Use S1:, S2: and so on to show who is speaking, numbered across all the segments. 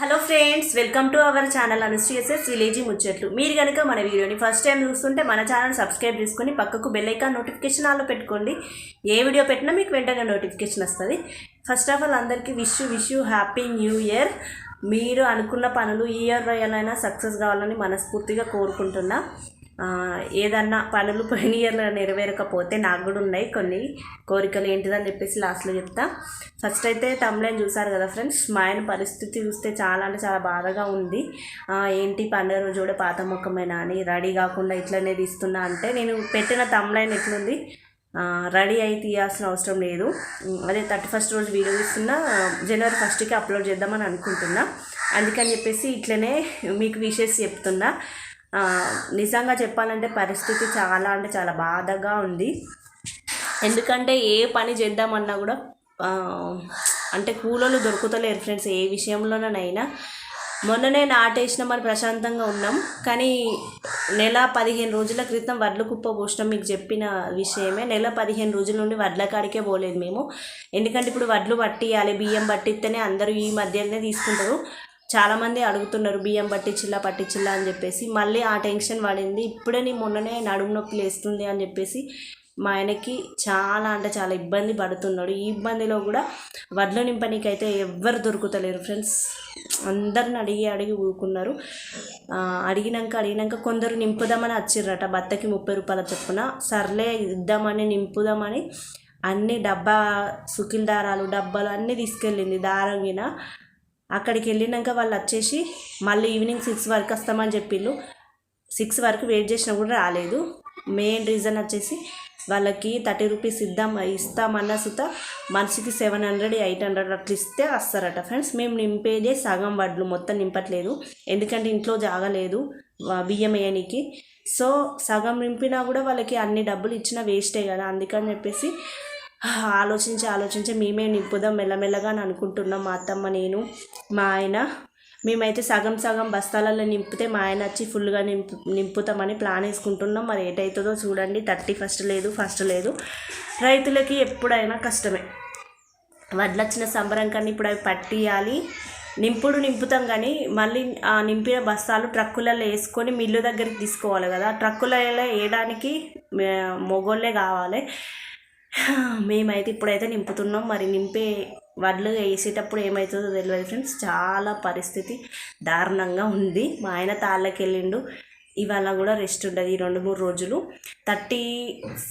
S1: Hello friends welcome to our channel అనుశ్రీఎస్ఎస్ village ముచ్చట్లు మీరు కనుక మన వీడియోని ఫస్ట్ టైం చూస్తుంటే మన ఛానల్ సబ్స్క్రైబ్ చేసుకొని పక్కకు బెల్ ఐకాన్ నోటిఫికేషన్ ఆల్లో పెట్టుకోండి. ఏ వీడియో పెట్టినా మీకు వెంటనే నోటిఫికేషన్ వస్తుంది. ఫస్ట్ ఆఫ్ ఆల్ అందరికీ wish wish happy new year మీరు అనుకున్న పనులు ఈ ఇయర్ అయినా సక్సెస్ కావాలని మనస్ఫూర్తిగా కోరుకుంటున్నా. ఏదన్నా పనులు పోయిన ఇయర్లో నెరవేరకపోతే నాకు కూడా ఉన్నాయి కొన్ని కోరికలు ఏంటిదని చెప్పేసి లాస్ట్లో చెప్తా. ఫస్ట్ అయితే తమ్లైన్ చూసారు కదా ఫ్రెండ్స్ మా ఆయన పరిస్థితి చూస్తే చాలా అంటే చాలా బాధగా ఉంది. ఏంటి పండుగ రోజు కూడా పాత ముఖమేనా అని రెడీ కాకుండా ఇట్లనే తీస్తున్నా అంటే నేను పెట్టిన తమ్లైన్ ఎట్లుంది? రెడీ అయి తీయాల్సిన అవసరం లేదు. అదే థర్టీ ఫస్ట్ రోజు వీడియో తీస్తున్నా జనవరి ఫస్ట్కి అప్లోడ్ చేద్దామని అనుకుంటున్నా. అందుకని చెప్పేసి ఇట్లనే మీకు విషెస్ చెప్తున్నా. నిజంగా చెప్పాలంటే పరిస్థితి చాలా అంటే చాలా బాధగా ఉంది. ఎందుకంటే ఏ పని చేద్దామన్నా కూడా అంటే కూలోళ్ళు దొరుకుతలేరు ఫ్రెండ్స్ ఏ విషయంలోనైనా. మొన్ననే నాటేసినామని ప్రశాంతంగా ఉన్నాం. కానీ నెల పదిహేను రోజుల క్రితం వడ్ల కుప్ప పోసినాం మీకు చెప్పిన విషయమే. నెల పదిహేను రోజుల నుండి వడ్ల కాడికే పోలేదు మేము. ఎందుకంటే ఇప్పుడు వడ్లు పట్టియాలి బియ్యం పట్టిస్తేనే అందరూ ఈ మధ్యనే తీసుకుంటారు. చాలామంది అడుగుతున్నారు బియ్యం పట్టించిల్లా పట్టించిల్లా అని చెప్పేసి. మళ్ళీ ఆ టెన్షన్ పడింది ఇప్పుడే నీ మొన్ననే నడుము నొప్పి లేస్తుంది అని చెప్పేసి. మా ఆయనకి చాలా అంటే చాలా ఇబ్బంది పడుతున్నాడు. ఈ ఇబ్బందిలో కూడా వడ్లు నింపనీకైతే ఎవ్వరు దొరుకుతలేరు ఫ్రెండ్స్. అందరిని అడిగి అడిగి ఊరుకున్నారు. అడిగినాక అడిగినాక కొందరు నింపుదామని వచ్చిర్రట బత్తకి ముప్పై రూపాయల చొప్పున. సర్లే ఇద్దామని నింపుదామని అన్ని డబ్బా సుకిల్ దారాలు డబ్బాలు అన్నీ తీసుకెళ్ళింది దారం గిన అక్కడికి వెళ్ళినాక వాళ్ళు వచ్చేసి మళ్ళీ ఈవినింగ్ సిక్స్ వరకు వస్తామని చెప్పిళ్ళు. సిక్స్ వరకు వెయిట్ చేసినా కూడా రాలేదు. మెయిన్ రీజన్ వచ్చేసి వాళ్ళకి థర్టీ రూపీస్ ఇద్దాం ఇస్తామన్న సుత మనిషికి సెవెన్ హండ్రెడ్ ఎయిట్ హండ్రెడ్ అట్లా ఇస్తే వస్తారట ఫ్రెండ్స్. మేము నింపేదే సగం వడ్లు మొత్తం నింపట్లేదు. ఎందుకంటే ఇంట్లో జాగలేదు బియ్యం వేయడానికి సో సగం నింపినా కూడా వాళ్ళకి అన్ని డబ్బులు ఇచ్చినా వేస్టే కదా. అందుకని చెప్పేసి ఆలోచించి ఆలోచించి మేమే నింపుదాం మెల్లమెల్లగా అని అనుకుంటున్నాం మా అత్తమ్మ నేను మా ఆయన. మేమైతే సగం సగం బస్తాలలో నింపితే మా ఆయన వచ్చి ఫుల్గా నింపు నింపుతామని ప్లాన్ వేసుకుంటున్నాం. మరి ఏటవుతుందో చూడండి. థర్టీ ఫస్ట్ లేదు ఫస్ట్ లేదు. రైతులకి ఎప్పుడైనా కష్టమే. వడ్లు వచ్చిన సంబరం కానీ ఇప్పుడు అవి పట్టియాలి. నింపుడు నింపుతాం కానీ మళ్ళీ ఆ నింపిన బస్తాలు ట్రక్కులలో వేసుకొని మిల్లు దగ్గరికి తీసుకోవాలి కదా. ట్రక్కులలో వేయడానికి మొగోళ్ళే కావాలి. మేమైతే ఇప్పుడైతే నింపుతున్నాం. మరి నింపే వడ్లు వేసేటప్పుడు ఏమవుతుందో తెలియదు ఫ్రెండ్స్. చాలా పరిస్థితి దారుణంగా ఉంది. మా ఆయన తాళ్ళకి వెళ్ళిండు ఇవాళ కూడా రెస్ట్ ఉండదు ఈ రెండు మూడు రోజులు. థర్టీ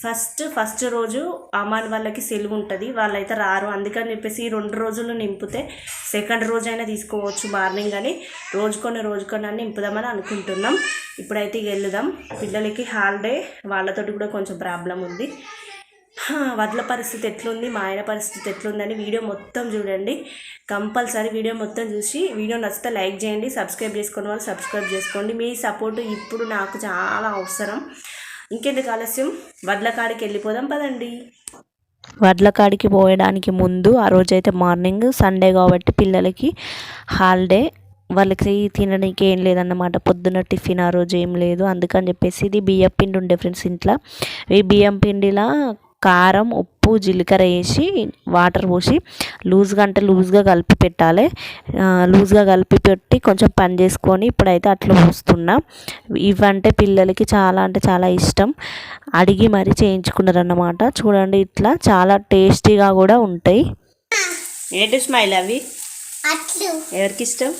S1: ఫస్ట్ ఫస్ట్ రోజు అమ్మాని వాళ్ళకి సెలవు ఉంటుంది. వాళ్ళైతే రారు. అందుకని చెప్పేసి ఈ రెండు రోజులు నింపితే సెకండ్ రోజు అయినా తీసుకోవచ్చు మార్నింగ్ అని. రోజుకొని రోజుకొని అని నింపుదామని అనుకుంటున్నాం. ఇప్పుడైతే వెళ్దాం. పిల్లలకి హాలిడే. వాళ్ళతోటి కూడా కొంచెం ప్రాబ్లం ఉంది. వడ్ల పరిస్థితి ఎట్లుంది మా ఆయన పరిస్థితి ఎట్లుందని వీడియో మొత్తం చూడండి. కంపల్సరీ వీడియో మొత్తం చూసి వీడియో నచ్చితే లైక్ చేయండి సబ్స్క్రైబ్ చేసుకున్న వాళ్ళు సబ్స్క్రైబ్ చేసుకోండి. మీ సపోర్ట్ ఇప్పుడు నాకు చాలా అవసరం. ఇంకెందుకు ఆలస్యం? వడ్ల కాడికి వెళ్ళిపోదాం పదండి.
S2: వడ్ల కాడికి పోయడానికి ముందు ఆ రోజైతే మార్నింగ్ సండే కాబట్టి పిల్లలకి హాలిడే. వాళ్ళకి తినడానికి ఏం లేదన్నమాట. పొద్దున్న టిఫిన్ ఆ రోజు ఏం లేదు. అందుకని చెప్పేసి ఇది బియ్యం పిండి ఉండే ఫ్రెండ్స్ ఇంట్లో. ఈ బియ్యం పిండిలా కారం ఉప్పు జీలకర్ర వేసి వాటర్ పోసి లూజ్గా అంటే లూజ్గా కలిపి పెట్టాలి. లూజ్గా కలిపి పెట్టి కొంచెం పని చేసుకొని ఇప్పుడైతే అట్లా పోస్తున్నా. ఇవంటే పిల్లలకి చాలా అంటే చాలా ఇష్టం. అడిగి మరీ చేయించుకున్నారు అన్నమాట చూడండి ఇట్లా చాలా టేస్టీగా కూడా ఉంటాయి.
S1: ఏంటి స్మైల్ అవి ఎవరికి ఇష్టం?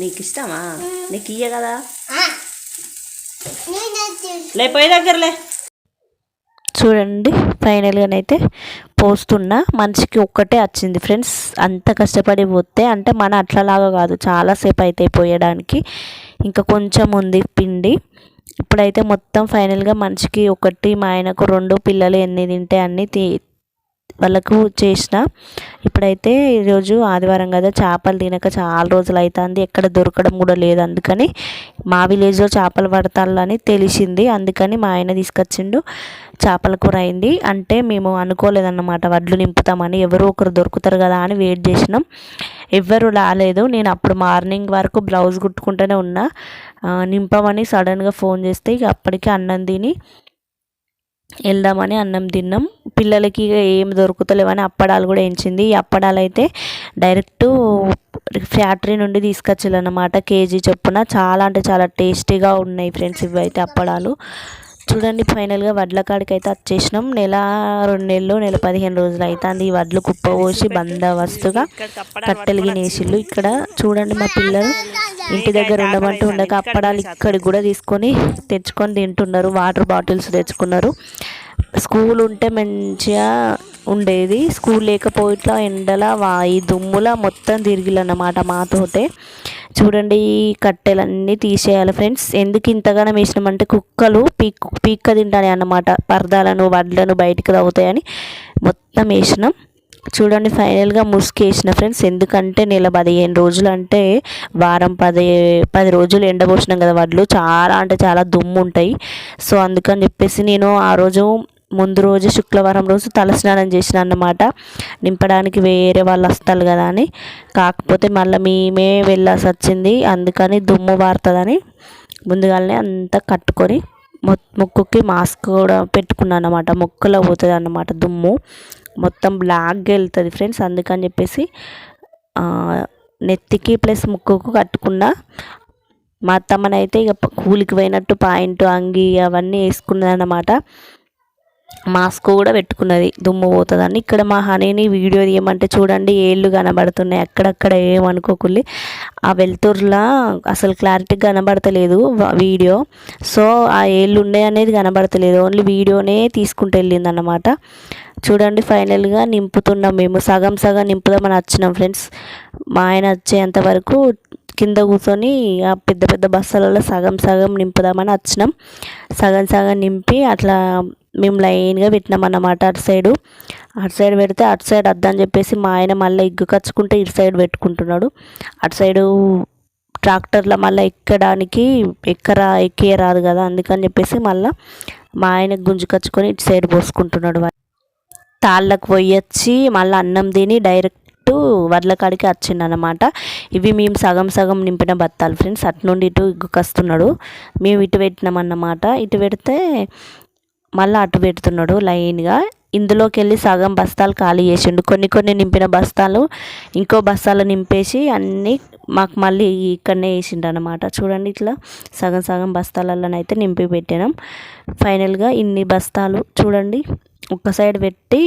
S1: నీకు ఇష్టమా నీకు ఇయ్య కదా?
S3: నేను
S1: లే పోయి దగ్గరలే.
S2: చూడండి. ఫైనల్గానైతే పోస్తున్నా. మనిషికి ఒక్కటే వచ్చింది ఫ్రెండ్స్. అంత కష్టపడి పోతే అంటే మన అట్లలాగా కాదు. చాలాసేపు అయితే పోయడానికి. ఇంకా కొంచెం ఉంది పిండి. ఇప్పుడైతే మొత్తం ఫైనల్గా మనిషికి ఒకటి మా ఆయనకు రెండు పిల్లలు ఎన్ని తింటే అన్ని తీ వాళ్ళకు చేసిన. ఇప్పుడైతే ఈరోజు ఆదివారం కదా చేపలు తినక చాలా రోజులు అవుతుంది ఎక్కడ దొరకడం కూడా లేదు. అందుకని మా విలేజ్లో చేపలు పడతాలని తెలిసింది. అందుకని మా ఆయన తీసుకొచ్చిండు. చేపల కూర అయింది. అంటే మేము అనుకోలేదన్నమాట. వడ్లు నింపుతామని ఎవరో ఒకరు దొరుకుతారు కదా అని వెయిట్ చేసినాం. ఎవ్వరు రాలేదు. నేను అప్పుడు మార్నింగ్ వరకు బ్లౌజ్ కుట్టుకుంటూనే ఉన్నా. నింపమని సడన్గా ఫోన్ చేస్తే ఇక అప్పటికి అన్నం తిని వెళ్దామని అన్నం తిన్నాం. పిల్లలకి ఇక ఏం దొరుకుతలేవని అప్పడాలు కూడా ఎంచింది. ఈ అప్పడాలు అయితే డైరెక్ట్ ఫ్యాక్టరీ నుండి తీసుకొచ్చారన్నమాట కేజీ చొప్పున చాలా అంటే చాలా టేస్టీగా ఉన్నాయి ఫ్రెండ్స్ ఇవి అయితే అప్పడాలు. చూడండి ఫైనల్గా వడ్ల కాడికి అయితే వచ్చేసినాం. నెల రెండు నెలలు నెల పదిహేను రోజులు అవుతుంది ఈ వడ్లు కుప్ప పోసి బందోబస్తుగా కట్టెలు గినేసిళ్ళు. ఇక్కడ చూడండి మా పిల్లలు ఇంటి దగ్గర ఉండమంటూ ఉండక అప్పడాలు ఇక్కడికి కూడా తీసుకొని తెచ్చుకొని తింటున్నారు. వాటర్ బాటిల్స్ తెచ్చుకున్నారు. స్కూల్ ఉంటే మంచిగా ఉండేది. స్కూల్ లేకపోయిట్లా ఎండల వాయి ఈ దుమ్ముల మొత్తం తిరిగిలన్నమాట మాతోటే చూడండి ఈ కట్టెలన్నీ తీసేయాలి ఫ్రెండ్స్. ఎందుకు ఇంతగానో వేసినామంటే కుక్కలు పీక్ పీక్క తింటాయి అన్నమాట. పరదాలను వడ్లను బయటికి తవ్వుతాయని మొత్తం వేసినాం. చూడండి ఫైనల్గా ముసుగు వేసిన ఫ్రెండ్స్. ఎందుకంటే నెల పదిహేను రోజులు అంటే వారం పది పది రోజులు ఎండబోసినాం కదా వడ్లు. చాలా అంటే చాలా దుమ్ము ఉంటాయి. సో అందుకని చెప్పేసి నేను ఆ రోజు ముందు రోజు శుక్రవారం రోజు తలస్నానం చేసిన అన్నమాట. నింపడానికి వేరే వాళ్ళు వస్తారు కదా అని. కాకపోతే మళ్ళీ మేమే వెళ్ళాల్సి వచ్చింది. అందుకని దుమ్ము వారుతుందని ముందుగానే అంతా కట్టుకొని మొ ముక్కుకి మాస్క్ కూడా పెట్టుకున్నాను అనమాట ముక్కులో పోతుంది అన్నమాట దుమ్ము. మొత్తం బ్లాక్గా వెళ్తుంది ఫ్రెండ్స్. అందుకని చెప్పేసి నెత్తికి ప్లస్ ముక్కుకు కట్టుకున్న. మా అత్తమ్మనైతే ఇక కూలికి పోయినట్టు పాయింట్ అంగి అవన్నీ వేసుకున్నదన్నమాట మాస్క్ కూడా పెట్టుకున్నది. దుమ్ము పోతుందని. ఇక్కడ మా హనీని వీడియో తీయమంటే చూడండి ఏళ్ళు కనబడుతున్నాయి. అక్కడక్కడ ఏమనుకోకుల్లి ఆ వెలుతురులా అసలు క్లారిటీ కనబడతలేదు వీడియో. సో ఆ ఏళ్ళు ఉండే అనేది కనబడతలేదు. ఓన్లీ వీడియోనే తీసుకుంటూ అన్నమాట చూడండి ఫైనల్గా నింపుతున్నాం మేము. సగం సగం నింపుదామని వచ్చినాం ఫ్రెండ్స్. మా ఆయన వచ్చేంత వరకు కింద కూర్చొని ఆ పెద్ద పెద్ద బస్సులలో సగం సగం నింపుదామని వచ్చినాం. సగం సగం నింపి అట్లా మేము లైన్గా పెట్టినాం అన్నమాట అటు సైడు. అటు సైడ్ పెడితే అటు సైడ్ వద్దని చెప్పేసి మా ఆయన మళ్ళీ ఎగ్గు కచ్చుకుంటే ఇటు సైడ్ పెట్టుకుంటున్నాడు. అటు సైడు ట్రాక్టర్లో మళ్ళీ ఎక్కడానికి ఎక్కరా ఎక్కే రాదు కదా అందుకని చెప్పేసి మళ్ళీ మా ఆయన గుంజు కచ్చుకొని ఇటు సైడ్ పోసుకుంటున్నాడు. తాళ్ళకు పోయొచ్చి మళ్ళీ అన్నం తిని డైరెక్ట్ వడ్ల కాడికి ఇవి మేము సగం సగం నింపిన బత్తాలు ఫ్రెండ్స్. అటు నుండి ఇటు ఇగ్గుకొస్తున్నాడు మేము ఇటు పెట్టినాం అన్నమాట ఇటు పెడితే మళ్ళీ అటు పెడుతున్నాడు లైన్గా. ఇందులోకి వెళ్ళి సగం బస్తాలు ఖాళీ చేసిండు. కొన్ని కొన్ని నింపిన బస్తాలు ఇంకో బస్తాలు నింపేసి అన్నీ మాకు మళ్ళీ ఇక్కడనే వేసిండు అనమాట చూడండి ఇట్లా సగం సగం బస్తాలలోనైతే నింపి పెట్టినాం. ఫైనల్గా ఇన్ని బస్తాలు చూడండి ఒక సైడ్ పెట్టి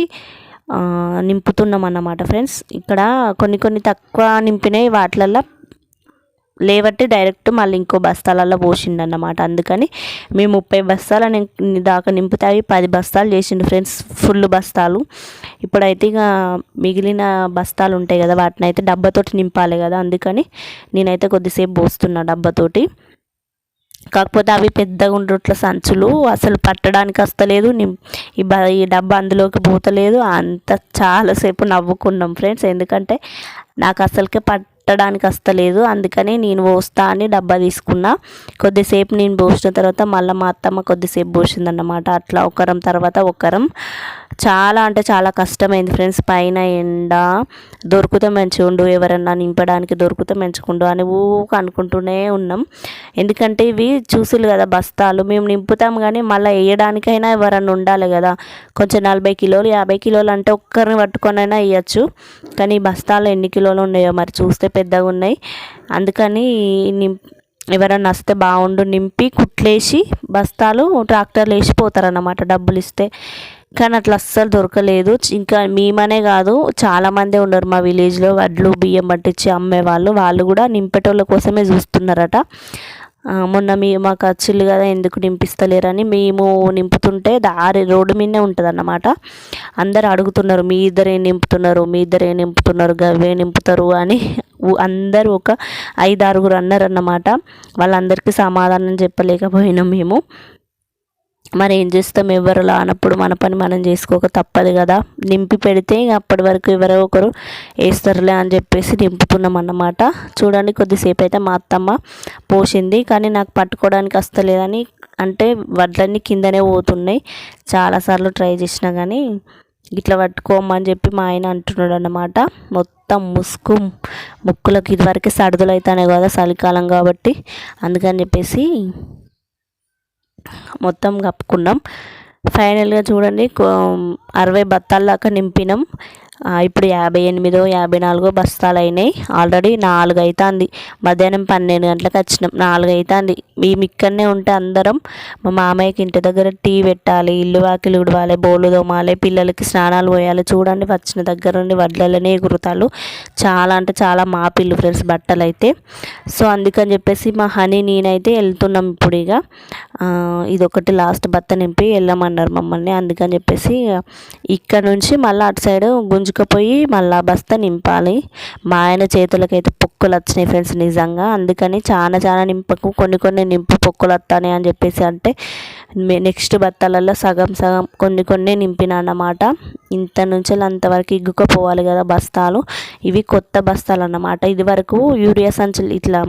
S2: నింపుతున్నాం అన్నమాట ఫ్రెండ్స్. ఇక్కడ కొన్ని కొన్ని తక్కువ నింపినాయి వాటిలల్లో లేవట్టి డైరెక్ట్ మళ్ళీ ఇంకో బస్తాలలో పోసిండన్నమాట. అందుకని మేము ముప్పై బస్తాల దాకా నింపితే అవి పది బస్తాలు చేసిండు ఫ్రెండ్స్ ఫుల్ బస్తాలు ఇప్పుడైతే ఇక మిగిలిన బస్తాలు ఉంటాయి కదా వాటిని అయితే డబ్బాతోటి నింపాలి కదా అందుకని నేనైతే కొద్దిసేపు పోస్తున్నా డబ్బాతోటి. కాకపోతే అవి పెద్దగా ఉండుట్ల సంచులు అసలు పట్టడానికి వస్తలేదు నిం- ఈ బ ఈ డబ్బా అందులోకి పోతలేదు అంత చాలాసేపు నవ్వుకున్నాం ఫ్రెండ్స్. ఎందుకంటే నాకు అసలుకే కొట్టడానికి వస్తలేదు అందుకని నేను పోస్తా అని డబ్బా తీసుకున్నా. కొద్దిసేపు నేను పోసిన తర్వాత మళ్ళీ మా అత్తమ్మ కొద్దిసేపు పోసిందన్నమాట. అట్లా ఒకరం తర్వాత ఒకరం. చాలా అంటే చాలా కష్టమైంది ఫ్రెండ్స్. పైన ఎండ దొరికితే మంచిగా ఉండు ఎవరన్నా నింపడానికి దొరికితే మంచిగుండు అని ఊక అనుకుంటూనే ఉన్నాం. ఎందుకంటే ఇవి చూసిలు కదా బస్తాలు మేము నింపుతాం కానీ మళ్ళీ వేయడానికైనా ఎవరన్నా ఉండాలి కదా. కొంచెం నలభై కిలోలు యాభై కిలోలు అంటే ఒక్కరిని పట్టుకొనైనా వేయచ్చు. కానీ బస్తాలు ఎన్ని కిలోలు ఉన్నాయో మరి చూస్తే పెద్దగా ఉన్నాయి. అందుకని నిం ఎవరన్నా వస్తే బాగుండు నింపి కుట్లేసి బస్తాలు ట్రాక్టర్లు వేసిపోతారన్నమాట. డబ్బులు ఇస్తే కానీ అట్లా అస్సలు దొరకలేదు. ఇంకా మేమనే కాదు చాలామందే ఉన్నారు మా విలేజ్లో. వడ్లు బియ్యం పట్టించి అమ్మేవాళ్ళు వాళ్ళు. కూడా నింపేటోళ్ళ కోసమే చూస్తున్నారట. మొన్న మీ మాకు వచ్చిల్లు కదా ఎందుకు నింపిస్తలేరని మేము నింపుతుంటే దారి రోడ్డు మీదనే ఉంటుంది అన్నమాట అందరు అడుగుతున్నారు మీ ఇద్దరే నింపుతున్నారు మీ ఇద్దరే నింపుతున్నారు గవే నింపుతారు అని అందరూ ఒక ఐదు ఆరుగురు అన్నారు అన్నమాట వాళ్ళందరికీ సమాధానం చెప్పలేకపోయినాం మేము. మరి ఏం చేస్తాం ఎవరు లానప్పుడు మన పని మనం చేసుకోక తప్పదు కదా. నింపి పెడితే ఇక అప్పటి వరకు ఎవరో ఒకరు వేస్తారులే అని చెప్పేసి నింపుతున్నాం అన్నమాట. చూడండి కొద్దిసేపు అయితే మా అత్తమ్మ పోసింది. కానీ నాకు పట్టుకోవడానికి వస్తలేదని అంటే వడ్లన్నీ కిందనే పోతున్నాయి. చాలాసార్లు ట్రై చేసినా కానీ ఇట్లా పట్టుకోమని చెప్పి మా ఆయన అంటున్నాడు అన్నమాట. మొత్తం ముసుగు ముక్కులకు ఇదివరకు సర్దులు అవుతానే కదా చలికాలం కాబట్టి. అందుకని చెప్పేసి మొత్తం కప్పుకున్నాం. ఫైనల్గా చూడండి అరవై బత్తాల దాకా నింపినాం. ఇప్పుడు యాభై ఎనిమిదో యాభై నాలుగో బస్తాలు అయినాయి ఆల్రెడీ నాలుగు అవుతుంది మధ్యాహ్నం పన్నెండు గంటలకు వచ్చినాం. నాలుగు అవుతుంది మేము ఇక్కడనే ఉంటే అందరం మా మామయ్యకి ఇంటి దగ్గర టీ పెట్టాలి ఇల్లు వాకిలు ఉడవాలి బోలు తోమాలి పిల్లలకి స్నానాలు పోయాలి. చూడండి వచ్చిన దగ్గర నుండి వడ్లలోనే ఎగురుతాలు చాలా అంటే చాలా మా పిల్లు ఫ్రెండ్స్ బట్టలు అయితే సో అందుకని చెప్పేసి మా హనీ నేనైతే వెళ్తున్నాం ఇప్పుడు ఇక ఇదొకటి లాస్ట్ బత్త నింపి వెళ్ళమన్నారు మమ్మల్ని. అందుకని చెప్పేసి ఇక్కడ నుంచి మళ్ళీ అటు సైడ్ గుంజుకపోయి మళ్ళా బస్తా నింపాలి. మా ఆయన చేతులకైతే పొక్కులు వచ్చినాయి ఫ్రెండ్స్ నిజంగా. అందుకని చాలా చాలా నింపకు కొన్ని కొన్ని నింపు పొక్కులు వస్తాయి అని చెప్పేసి అంటే నెక్స్ట్ బత్తాలలో సగం సగం కొన్ని కొన్ని నింపిన అన్నమాట. ఇంత నుంచి అంతవరకు ఇగ్గుకపోవాలి కదా బస్తాలు. ఇవి కొత్త బస్తాలు అన్నమాట. ఇది వరకు యూరియా సంచులు ఇట్లా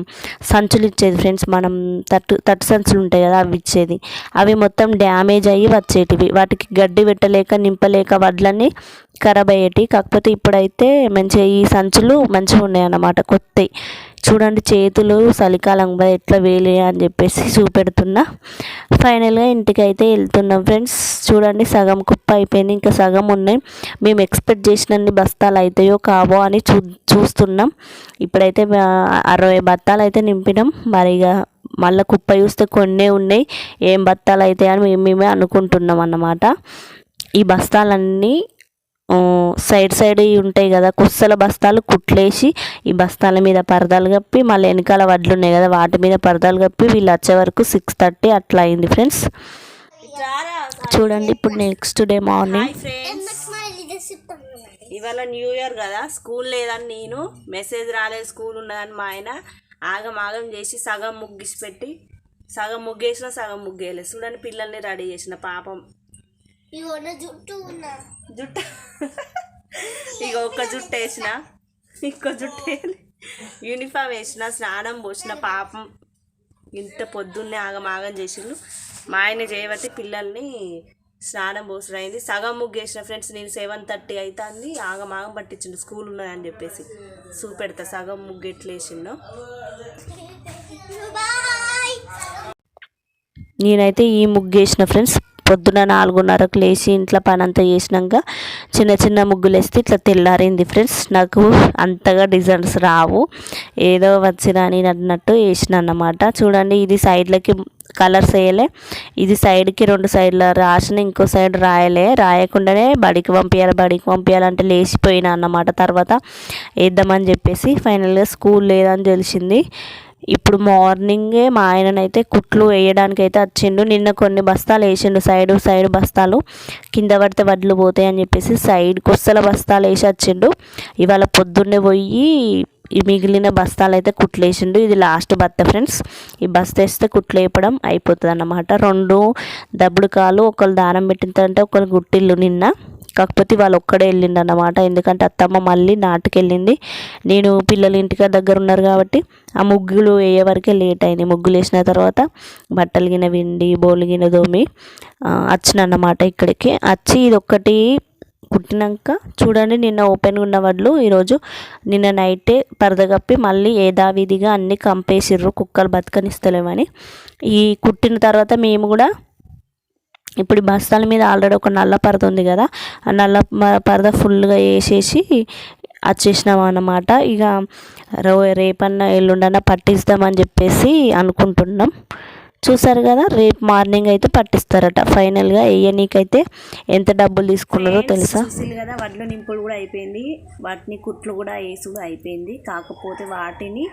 S2: సంచులు ఇచ్చేది ఫ్రెండ్స్ మనం తట్టు తట్టు సంచులు ఉంటాయి కదా అవి ఇచ్చేది. అవి మొత్తం డ్యామేజ్ అయ్యి వచ్చేటివి. వాటికి గడ్డి పెట్టలేక నింపలేక వడ్లన్నీ ఖరాబ్ అయ్యేటివి. కాకపోతే ఇప్పుడైతే మంచిగా ఈ సంచులు మంచిగా ఉన్నాయి అన్నమాట వస్తాయి. చూడండి చేతులు చలికాలం కదా ఎట్లా వేలే అని చెప్పేసి చూపెడుతున్నా. ఫైనల్గా ఇంటికి అయితే వెళ్తున్నాం ఫ్రెండ్స్. చూడండి సగం కుప్ప అయిపోయింది. ఇంకా సగం ఉన్నాయి. మేము ఎక్స్పెక్ట్ చేసినన్ని బస్తాలు అవుతాయో కావో అని చూ చూస్తున్నాం. ఇప్పుడైతే అరవై బత్తాలు అయితే నింపినాం. మరి ఇక మళ్ళీ కుప్ప చూస్తే కొన్నే ఉన్నాయి. ఏం బత్తాలు అవుతాయని మేము మేమే అనుకుంటున్నాం అన్నమాట. ఈ బస్తాలన్నీ సైడ్ సైడ్ ఇవి ఉంటాయి కదా కుස්සల బస్తాలు కుట్లేసి ఈ బస్తాల మీద పరదాలు కప్పి మళ్ళీ వెనకాల వడ్లు ఉన్నాయి కదా వాటి మీద పరదాలు కప్పి వీళ్ళు వచ్చే వరకు సిక్స్ థర్టీ అట్లా అయింది ఫ్రెండ్స్ చూడండి ఇప్పుడు next day morning
S1: hi friends ఇవాళ న్యూ ఇయర్ కదా స్కూల్ లేదని నేను మెసేజ్ రాలేదు స్కూల్ ఉన్నదని మా ఆయన ఆగం ఆగం చేసి సగం ముగ్గిసి పెట్టి సగం ముగ్గేసిన సగం ముగ్గేయలేదు. చూడండి పిల్లల్ని రెడీ చేసిన పాపం.
S3: జుట్టు ఉన్నా.
S1: జుట్టు. ఇక ఒక్క జుట్టు వేసిన. ఇంకో జుట్టు యూనిఫామ్ వేసిన స్నానం పోసిన పాపం ఇంత పొద్దున్నే ఆగం ఆగం చేసిండు. మా ఆయన చేయబట్టి పిల్లల్ని స్నానం పోసిన అయింది. సగం ముగ్గేసిన ఫ్రెండ్స్ నేను సెవెన్ థర్టీ అవుతుంది ఆగం ఆగం పట్టించిండు. స్కూల్ ఉన్నదని చెప్పేసి చూపెడతా. సగం ముగ్గు ఎట్లా వేసిండో.
S3: బాయ్.
S2: నేనైతే ఈ ముగ్గు వేసిన ఫ్రెండ్స్ పొద్దున నాలుగున్నరకు లేచి ఇంట్లో పని అంతా చేసినాక చిన్న చిన్న ముగ్గులు వేస్తే ఇట్లా తెల్లారింది ఫ్రెండ్స్. నాకు అంతగా డిజైన్స్ రావు. ఏదో వచ్చిరాని అన్నట్టు వేసిన అన్నమాట చూడండి ఇది సైడ్లకి కలర్స్ వేయలే. ఇది సైడ్కి రెండు సైడ్ల రాసిన ఇంకో సైడ్ రాయలే. రాయకుండానే బడికి పంపించాలి బడికి పంపించాలంటే లేచిపోయినా అన్నమాట. తర్వాత వేద్దామని చెప్పేసి ఫైనల్గా స్కూల్ లేదని తెలిసింది. ఇప్పుడు మార్నింగే మా ఆయననైతే కుట్లు వేయడానికి అయితే వచ్చిండు నిన్న కొన్ని బస్తాలు వేసిండు. సైడ్ సైడ్ బస్తాలు కింద పడితే వడ్లు పోతాయి అని చెప్పేసి సైడ్ కుస్తల బస్తాలు వేసి వచ్చిండు ఇవాళ పొద్దున్నే పోయి ఈ మిగిలిన బస్తాలు అయితే కుట్లేసిండు ఇది లాస్ట్ బత్త ఫ్రెండ్స్. ఈ బస్త వేస్తే కుట్లు వేయడం అయిపోతుంది అన్నమాట రెండు దబ్బుడు కాలు ఒకళ్ళు దానం తర్వాత ఒకళ్ళు గుట్టిల్లు నిన్న. కాకపోతే వాళ్ళు ఒక్కడే వెళ్ళిండు అన్నమాట ఎందుకంటే అత్తమ్మ మళ్ళీ నాటుకెళ్ళింది. నేను పిల్లలు ఇంటికి దగ్గర ఉన్నారు కాబట్టి ఆ ముగ్గులు వేయే వరకే లేట్ అయింది. ముగ్గులు వేసిన తర్వాత బట్టలు గిన విండి బోలు గిన దోమి ఆ, వచ్చిన అన్నమాట ఇక్కడికి. వచ్చి ఇది ఒక్కటి కుట్టినాక చూడండి నిన్న ఓపెన్గా ఉన్న వడ్లు. ఈరోజు నిన్న నైటే పరద కప్పి మళ్ళీ ఏదావిధిగా అన్నీ కంపేసిర్రు. కుక్కలు బతకనిస్తలేమని. ఈ కుట్టిన తర్వాత మేము కూడా ఇప్పుడు ఈ బస్తాల మీద ఆల్రెడీ ఒక నల్ల పరద ఉంది కదా ఆ నల్ల పరద ఫుల్గా వేసేసి వచ్చేసినాం అన్నమాట. ఇక రో రేపన్న ఎల్లుండన్న పట్టిస్తామని చెప్పేసి అనుకుంటున్నాం. చూసారు కదా రేపు మార్నింగ్ అయితే పట్టిస్తారట. ఫైనల్గా వేయనీకైతే ఎంత డబ్బులు తీసుకున్నారో తెలుసా?
S1: కదా వడ్ల నింపులు కూడా అయిపోయింది. వాటిని కుట్లు కూడా వేసి కూడా అయిపోయింది. కాకపోతే వాటిని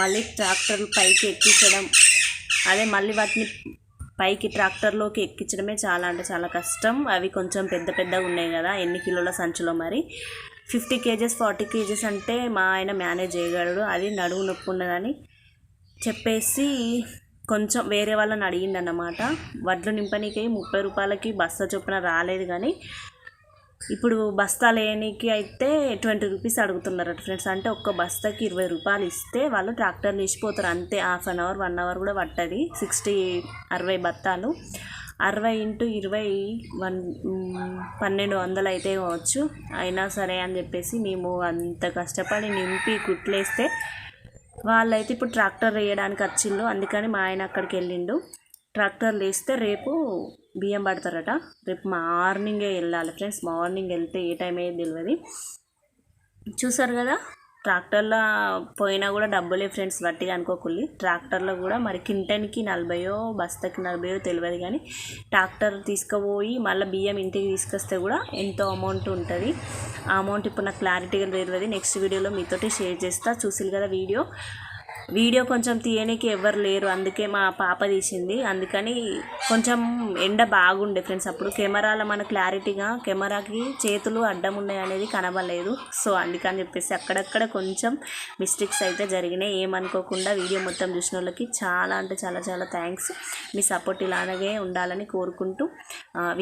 S1: మళ్ళీ ట్రాక్టర్ పైకి ఎక్కించడం అదే మళ్ళీ వాటిని పైకి ట్రాక్టర్లోకి ఎక్కించడమే చాలా అంటే చాలా కష్టం. అవి కొంచెం పెద్ద పెద్దగా ఉన్నాయి కదా ఎన్ని కిలోల సంచులో మరి? ఫిఫ్టీ కేజెస్ ఫార్టీ కేజెస్ అంటే మా ఆయన మేనేజ్ చేయగలడు. అది నడువు నొప్పి ఉన్నదని చెప్పేసి కొంచెం వేరే వాళ్ళని అడిగిండన్నమాట. వడ్లు నింపనీకి ముప్పై రూపాయలకి బస్తా చొప్పున రాలేదు కానీ ఇప్పుడు బస్తా లేనికి అయితే ట్వంటీ రూపీస్ అడుగుతున్నారట ఫ్రెండ్స్. అంటే ఒక్క బస్తాకి ఇరవై రూపాయలు ఇస్తే వాళ్ళు ట్రాక్టర్ నిలిచిపోతారు. అంతే half an hour one hour కూడా పట్టది. సిక్స్టీ అరవై బత్తాలు. అరవై ఇంటూ ఇరవై వన్ పన్నెండు వందలు అయితే కావచ్చు. అయినా సరే అని చెప్పేసి మేము అంత కష్టపడి నింపి కుట్లేస్తే వాళ్ళైతే ఇప్పుడు ట్రాక్టర్ వేయడానికి వచ్చిండు అందుకని మా ఆయన అక్కడికి వెళ్ళిండు. ట్రాక్టర్లు వేస్తే రేపు బియ్యం పడతారట. రేపు మార్నింగే వెళ్ళాలి ఫ్రెండ్స్. మార్నింగ్ వెళ్తే ఏ టైం అయ్యేది తెలియదు చూసారు కదా ట్రాక్టర్లో పోయినా కూడా డబ్బులే ఫ్రెండ్స్ వట్టిగా అనుకోకుల్లి. ట్రాక్టర్లో కూడా మరి కింటన్కి నలభయో బస్తకి నలభయో తెలియదు కానీ ట్రాక్టర్ తీసుకుపోయి మళ్ళీ బియ్యం ఇంటికి తీసుకొస్తే కూడా ఎంతో అమౌంట్ ఉంటుంది. ఆ అమౌంట్ ఇప్పుడు నాకు క్లారిటీగా తెలియదు నెక్స్ట్ వీడియోలో మీతోటి షేర్ చేస్తా. చూసిరు కదా వీడియో. వీడియో కొంచెం తీయడానికి ఎవరు లేరు. అందుకే మా పాప తీసింది. అందుకని కొంచెం ఎండ బాగుండే ఫ్రెండ్స్. అప్పుడు కెమెరాలో మన క్లారిటీగా కెమెరాకి చేతులు అడ్డం ఉన్నాయి అనేది కనబడలేదు. సో అందుకని చెప్పేసి అక్కడక్కడ కొంచెం మిస్టేక్స్ అయితే జరిగినాయి. ఏమనుకోకుండా వీడియో మొత్తం చూసిన వాళ్ళకి చాలా అంటే చాలా చాలా థ్యాంక్స్. మీ సపోర్ట్ ఇలాగే ఉండాలని కోరుకుంటూ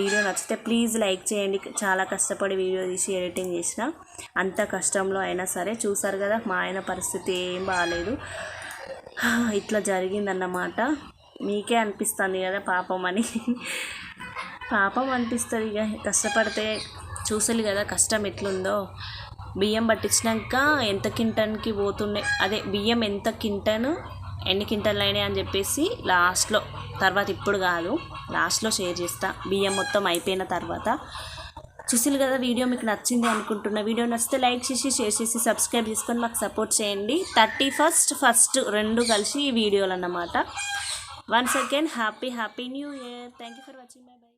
S1: వీడియో నచ్చితే ప్లీజ్ లైక్ చేయండి. చాలా కష్టపడి వీడియో తీసి ఎడిటింగ్ చేసిన అంత కష్టంలో అయినా సరే చూసారు కదా మా ఆయన పరిస్థితి ఏం బాగాలేదు ఇట్లా జరిగిందన్నమాట. మీకే అనిపిస్తుంది కదా పాపం అని. పాపం అనిపిస్తుంది ఇక కష్టపడితే చూసలి కదా కష్టం ఎట్లుందో. బియ్యం పట్టించినాక ఎంత కింటన్కి పోతుండే అదే బియ్యం ఎంత కింటను ఎన్ని కింటన్లు అయినాయి అని చెప్పేసి లాస్ట్లో తర్వాత ఇప్పుడు కాదు లాస్ట్లో షేర్ చేస్తా. బియ్యం మొత్తం అయిపోయిన తర్వాత. చూసారు కదా వీడియో మీకు నచ్చింది అనుకుంటున్నా. వీడియో నచ్చితే లైక్ చేసి షేర్ చేసి సబ్స్క్రైబ్ చేసుకొని మాకు సపోర్ట్ చేయండి. థర్టీ ఫస్ట్ ఫస్ట్ రెండు కలిసి ఈ వీడియోలు అన్నమాట once again happy happy new year. Thank you for watching. Bye bye.